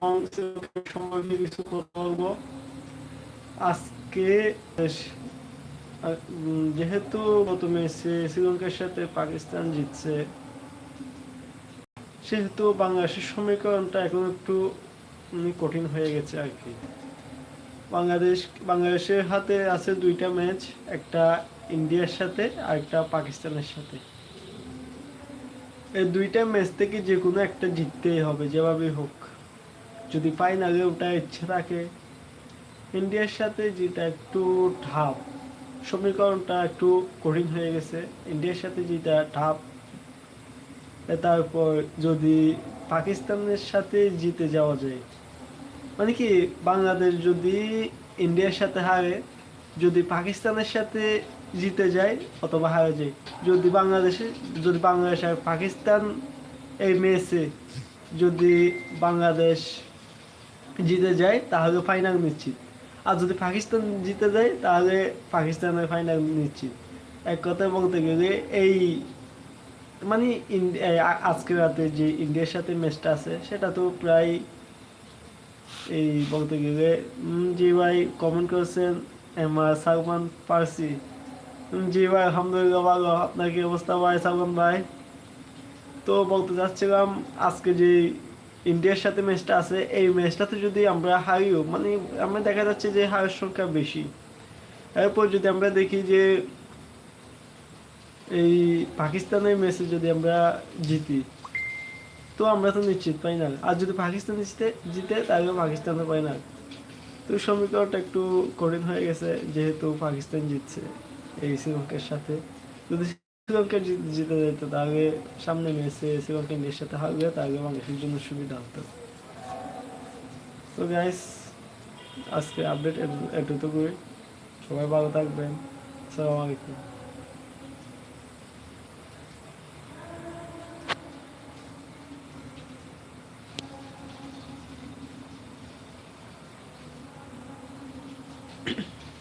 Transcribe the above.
সম্পর্কে কিছু বলব আজকে যেহেতু গত ম্যাচে শ্রীলঙ্কার সাথে পাকিস্তান জিতছে, সেহেতু বাংলাদেশের সমীকরণটা এখন একটু কঠিন হয়ে গেছে আর কি। বাংলাদেশ, বাংলাদেশের হাতে আছে দুইটা ম্যাচ, একটা ইন্ডিয়ার সাথে আর একটা পাকিস্তানের সাথে। এই দুইটা ম্যাচ থেকে যে কোনো একটা জিততেই হবে যেভাবে হোক। যদি ফাইনালে ওটা ইচ্ছে থাকে ইন্ডিয়ার সাথে যেটা একটু ঠাপ সমীকরণটা একটু কঠিন হয়ে গেছে ইন্ডিয়ার সাথে যেটা ঠাপ তারপর যদি পাকিস্তানের সাথে জিতে যাওয়া যায় মানে কি বাংলাদেশ যদি ইন্ডিয়ার সাথে হারে, যদি পাকিস্তানের সাথে জিতে যায় অথবা হারে যায়, যদি বাংলাদেশে, যদি বাংলাদেশ আর পাকিস্তান এই ম্যাচে যদি বাংলাদেশ জিতে যায়, তাহলে ফাইনাল নিশ্চিত। আর যদি পাকিস্তান জিতে যায়, তাহলে পাকিস্তানের ফাইনাল নিশ্চিত। এক কথায় বলতে গেলে এই মানে আজকে রাতে যে ইন্ডিয়ার সাথে ম্যাচটা আছে, সেটা তো প্রায় এই বলতে গেলে জি ভাই কমেন্ট করেছেন এমা সালমান পার্সি জি ভাই, আলহামদুলিল্লাহ ভালো। আপনার কি অবস্থা ভাই সালমান ভাই? তো বলতে চাচ্ছিলাম, আজকে যে ইন্ডিয়ার সাথে ম্যাচটা আছে, এই ম্যাচটাতে যদি আমরা হারিও মানে আমরা দেখা যাচ্ছে যে হারের সংখ্যা বেশি। এরপর যদি আমরা দেখি যে এই পাকিস্তানের ম্যাচে যদি আমরা জিতি, তো আমরা তো নিশ্চিত পাই না আর যদি পাকিস্তান জিতে জিতে, তাহলে পাকিস্তানও পাই না তো সমীকরণটা একটু কঠিন হয়ে গেছে, যেহেতু পাকিস্তান জিতছে এই শ্রীলঙ্কার সাথে। যদি শ্রীলঙ্কা জিতে যেত তাহলে সামনে ম্যাচে শ্রীলঙ্কা ইন্ডিয়ার সাথে হারবে তাহলে বাংলাদেশের জন্য সুবিধা হতো। তো গাইস আজকে আপডেট এতটুকুই। সবাই ভালো থাকবেন। আসসালামু আলাইকুম।